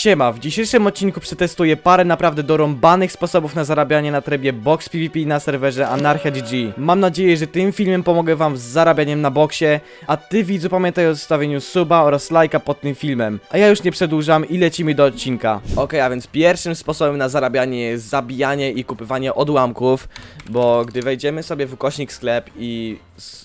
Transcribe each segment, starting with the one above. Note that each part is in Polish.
Siema, w dzisiejszym odcinku przetestuję parę naprawdę dorąbanych sposobów na zarabianie na trybie Box PvP na serwerze Anarchia GG. Mam nadzieję, że tym filmem pomogę wam z zarabianiem na boksie, a ty widzu pamiętaj o zostawieniu suba oraz lajka pod tym filmem. A ja już nie przedłużam i lecimy do odcinka. Ok, a więc pierwszym sposobem na zarabianie jest zabijanie i kupywanie odłamków, bo gdy wejdziemy sobie w ukośnik sklep i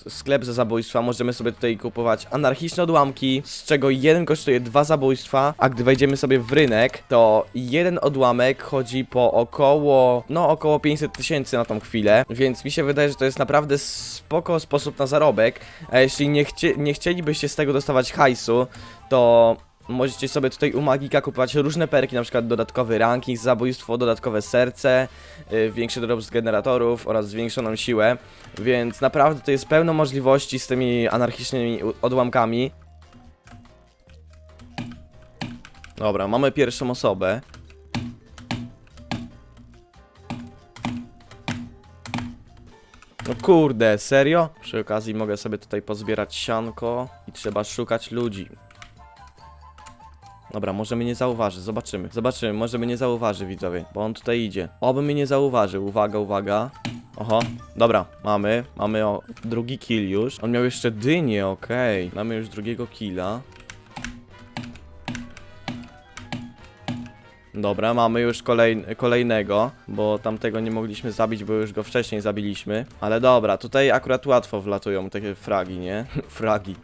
sklep za zabójstwa, możemy sobie tutaj kupować anarchiczne odłamki, z czego jeden kosztuje dwa zabójstwa, a gdy wejdziemy sobie w rynek, to jeden odłamek chodzi po około, no około 500 tysięcy na tą chwilę, więc mi się wydaje, że to jest naprawdę spoko sposób na zarobek, a jeśli nie, nie chcielibyście z tego dostawać hajsu, to Możecie sobie tutaj u Magika kupować różne perki, na przykład dodatkowy ranking, zabójstwo, dodatkowe serce, yy, większy drop z generatorów oraz zwiększoną siłę, więc naprawdę to jest pełno możliwości z tymi anarchicznymi odłamkami. Dobra, mamy pierwszą osobę. No kurde, serio? Przy okazji mogę sobie tutaj pozbierać sianko i trzeba szukać ludzi. Dobra, może mnie nie zauważy, zobaczymy. Zobaczymy, może mnie nie zauważy, widzowie, bo on tutaj idzie. Oby mnie nie zauważył, uwaga, uwaga. Oho, dobra, mamy, mamy o, drugi kill już. On miał jeszcze dynię, okej. Mamy już drugiego killa. Dobra, mamy już kolej, kolejnego, bo tamtego nie mogliśmy zabić, bo już go wcześniej zabiliśmy. Ale dobra, tutaj akurat łatwo wlatują takie fragi, nie? fragi.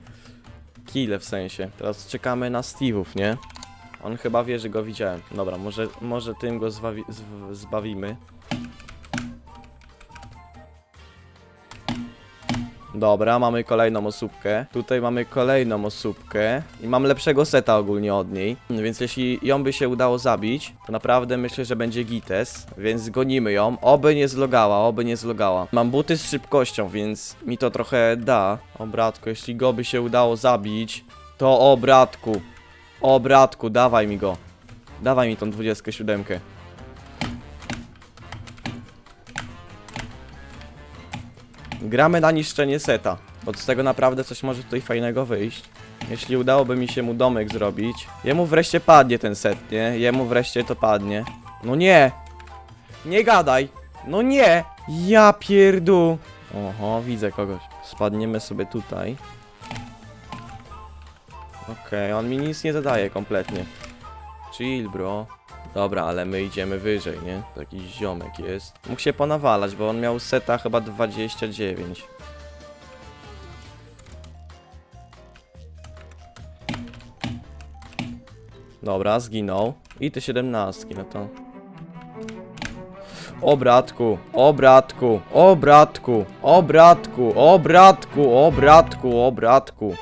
Kile w sensie. Teraz czekamy na Steve'ów, nie? On chyba wie, że go widziałem. Dobra, może, może tym go zwawi, zw, zbawimy. Dobra, mamy kolejną osóbkę. Tutaj mamy kolejną osóbkę. I mam lepszego seta ogólnie od niej. Więc jeśli ją by się udało zabić, to naprawdę myślę, że będzie gites. Więc gonimy ją. Oby nie zlogała, oby nie zlogała. Mam buty z szybkością, więc mi to trochę da. O bratku, jeśli go by się udało zabić, to o bratku. O bratku, dawaj mi go. Dawaj mi tą 27. Gramy na niszczenie seta. Od z tego naprawdę coś może tutaj fajnego wyjść. Jeśli udałoby mi się mu domek zrobić. Jemu wreszcie padnie ten set, nie? Jemu wreszcie to padnie. No nie! Nie gadaj! No nie! Ja pierdu! Oho, widzę kogoś. Spadniemy sobie tutaj. Okej, on mi nic nie zadaje kompletnie. Chill, bro. Dobra, ale my idziemy wyżej, nie? To jakiś ziomek jest. Mógł się ponawalać, bo on miał seta chyba 29. Dobra, zginął. I te 17, no to... O bratku, o bratku, o bratku, o bratku, o bratku, o bratku, o bratku.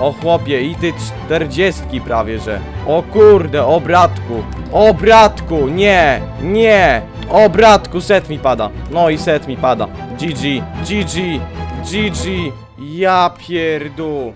O chłopie, i ty czterdziestki prawie, że. O kurde, o bratku, o bratku, nie, nie. O bratku, set mi pada. No i set mi pada. GG, GG, GG. Ja pierdu.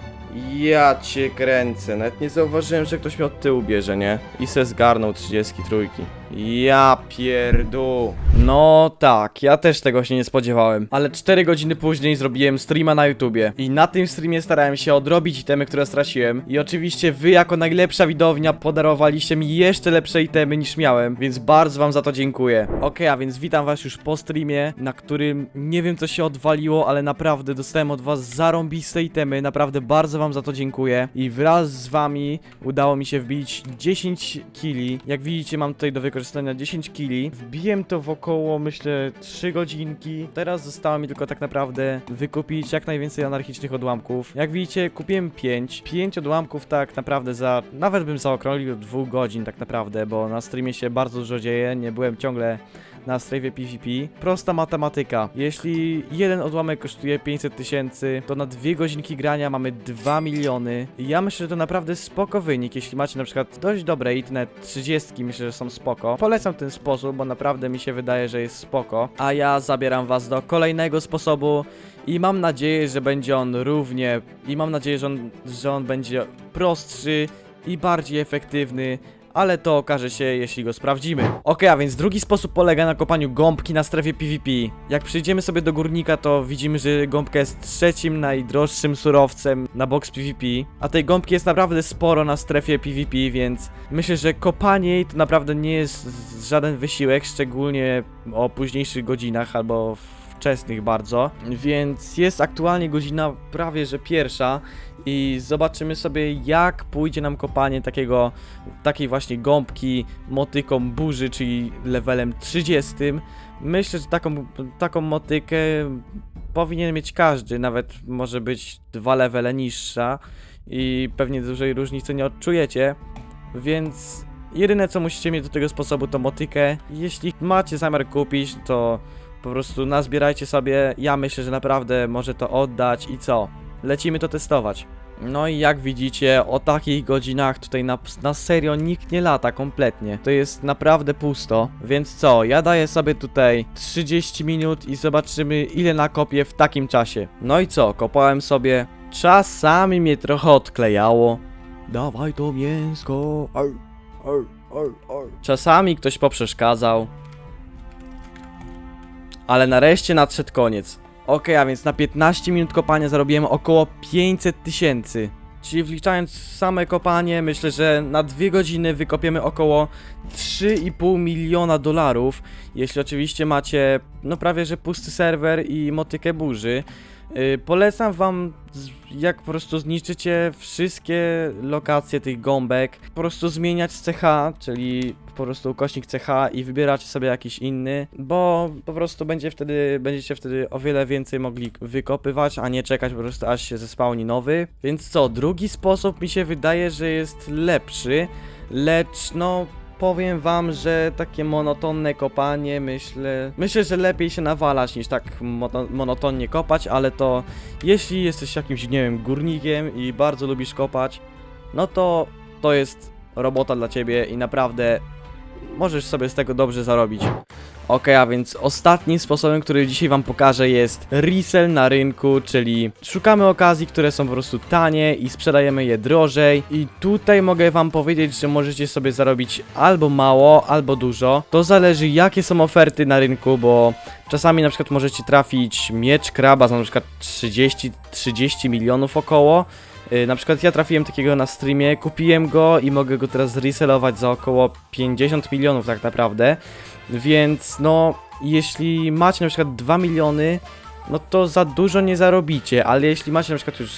Ja cię kręcę. Nawet nie zauważyłem, że ktoś mnie od tyłu bierze, nie? I se zgarnął 33. Ja pierdu. No tak, ja też tego się nie spodziewałem. Ale 4 godziny później zrobiłem streama na YouTubie. I na tym streamie starałem się odrobić itemy, które straciłem. I oczywiście wy jako najlepsza widownia podarowaliście mi jeszcze lepsze itemy niż miałem, więc bardzo wam za to dziękuję. Okej, a więc witam was już po streamie, na którym nie wiem co się odwaliło, ale naprawdę dostałem od was zarąbiste itemy, naprawdę bardzo wam za to dziękuję. I wraz z wami udało mi się wbić 10 kili. Jak widzicie mam tutaj do wykorzystania 10 kili. Wbiłem to w około myślę 3 godzinki. Teraz zostało mi tylko tak naprawdę wykupić jak najwięcej anarchicznych odłamków. Jak widzicie kupiłem 5. 5 odłamków tak naprawdę za, nawet bym zaokrąglił 2 godzin tak naprawdę, bo na streamie się bardzo dużo dzieje, nie byłem ciągle na strefie PvP. Prosta matematyka. Jeśli jeden odłamek kosztuje 500 tysięcy, to na dwie godzinki grania mamy 2 miliony. Ja myślę, że to naprawdę spoko wynik. Jeśli macie na przykład dość dobre i te 30 myślę, że są spoko. Polecam ten sposób, bo naprawdę mi się wydaje, że jest spoko. A ja zabieram was do kolejnego sposobu. I mam nadzieję, że będzie on równie. I mam nadzieję, że on, że on będzie prostszy i bardziej efektywny ale to okaże się, jeśli go sprawdzimy. Ok, a więc drugi sposób polega na kopaniu gąbki na strefie PvP. Jak przyjdziemy sobie do górnika, to widzimy, że gąbka jest trzecim najdroższym surowcem na box PvP, a tej gąbki jest naprawdę sporo na strefie PvP, więc myślę, że kopanie jej to naprawdę nie jest żaden wysiłek, szczególnie o późniejszych godzinach albo wczesnych bardzo, więc jest aktualnie godzina prawie że pierwsza i zobaczymy sobie jak pójdzie nam kopanie takiego, takiej właśnie gąbki motyką burzy, czyli levelem 30. Myślę, że taką, taką motykę powinien mieć każdy, nawet może być dwa levele niższa i pewnie dużej różnicy nie odczujecie, więc jedyne co musicie mieć do tego sposobu to motykę. Jeśli macie zamiar kupić, to po prostu nazbierajcie sobie. Ja myślę, że naprawdę może to oddać i co? Lecimy to testować. No i jak widzicie, o takich godzinach tutaj na, na serio nikt nie lata kompletnie. To jest naprawdę pusto. Więc co, ja daję sobie tutaj 30 minut i zobaczymy ile nakopię w takim czasie. No i co, kopałem sobie. Czasami mnie trochę odklejało. Dawaj to mięsko. Czasami ktoś poprzeszkadzał. Ale nareszcie nadszedł koniec. Okej, a więc na 15 minut kopania zarobiłem około 500 tysięcy. Czyli wliczając same kopanie, myślę, że na 2 godziny wykopiemy około 3,5 miliona dolarów. Jeśli oczywiście macie, no prawie że pusty serwer i motykę burzy. Yy, polecam wam, jak po prostu zniszczycie wszystkie lokacje tych gąbek, po prostu zmieniać CH, czyli po prostu ukośnik CH i wybieracie sobie jakiś inny, bo po prostu będzie wtedy, będziecie wtedy o wiele więcej mogli wykopywać, a nie czekać po prostu aż się zespałni nowy. Więc co, drugi sposób mi się wydaje, że jest lepszy, lecz no powiem wam, że takie monotonne kopanie, myślę, myślę, że lepiej się nawalać niż tak mono, monotonnie kopać, ale to jeśli jesteś jakimś, nie wiem, górnikiem i bardzo lubisz kopać, no to to jest robota dla ciebie i naprawdę możesz sobie z tego dobrze zarobić. Ok, a więc ostatnim sposobem, który dzisiaj wam pokażę jest resell na rynku, czyli szukamy okazji, które są po prostu tanie i sprzedajemy je drożej i tutaj mogę wam powiedzieć, że możecie sobie zarobić albo mało, albo dużo. To zależy jakie są oferty na rynku, bo czasami na przykład możecie trafić miecz kraba za na przykład 30, 30 milionów około, Na przykład ja trafiłem takiego na streamie, kupiłem go i mogę go teraz resellować za około 50 milionów tak naprawdę. Więc no, jeśli macie na przykład 2 miliony, no to za dużo nie zarobicie, ale jeśli macie na przykład już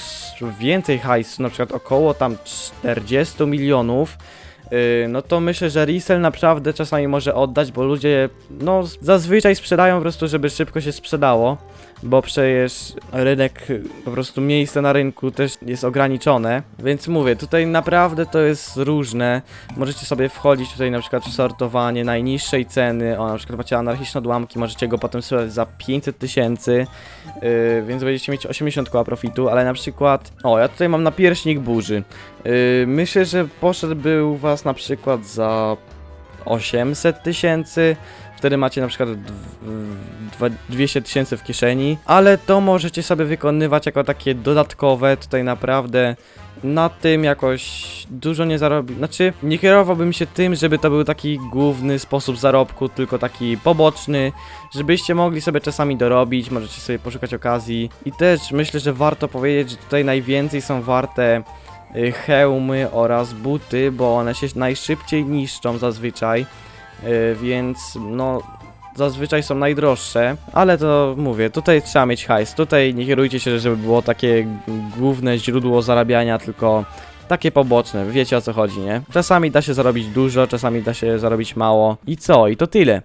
więcej hajsu, na przykład około tam 40 milionów, yy, no to myślę, że resell naprawdę czasami może oddać, bo ludzie no zazwyczaj sprzedają po prostu, żeby szybko się sprzedało bo przecież rynek, po prostu miejsce na rynku też jest ograniczone, więc mówię, tutaj naprawdę to jest różne, możecie sobie wchodzić tutaj na przykład w sortowanie najniższej ceny, o na przykład macie anarchiczne odłamki, możecie go potem sprzedać za 500 tysięcy, yy, więc będziecie mieć 80 koła profitu, ale na przykład, o ja tutaj mam napierśnik burzy, yy, myślę, że poszedłby u was na przykład za 800 tysięcy, wtedy macie na przykład dw- dwa- 200 tysięcy w kieszeni, ale to możecie sobie wykonywać jako takie dodatkowe, tutaj naprawdę na tym jakoś dużo nie zarobi. Znaczy, nie kierowałbym się tym, żeby to był taki główny sposób zarobku, tylko taki poboczny, żebyście mogli sobie czasami dorobić, możecie sobie poszukać okazji. I też myślę, że warto powiedzieć, że tutaj najwięcej są warte hełmy oraz buty, bo one się najszybciej niszczą zazwyczaj. Yy, więc no zazwyczaj są najdroższe, ale to mówię, tutaj trzeba mieć hajs, tutaj nie kierujcie się, żeby było takie główne źródło zarabiania, tylko takie poboczne, wiecie o co chodzi, nie? Czasami da się zarobić dużo, czasami da się zarobić mało i co? I to tyle.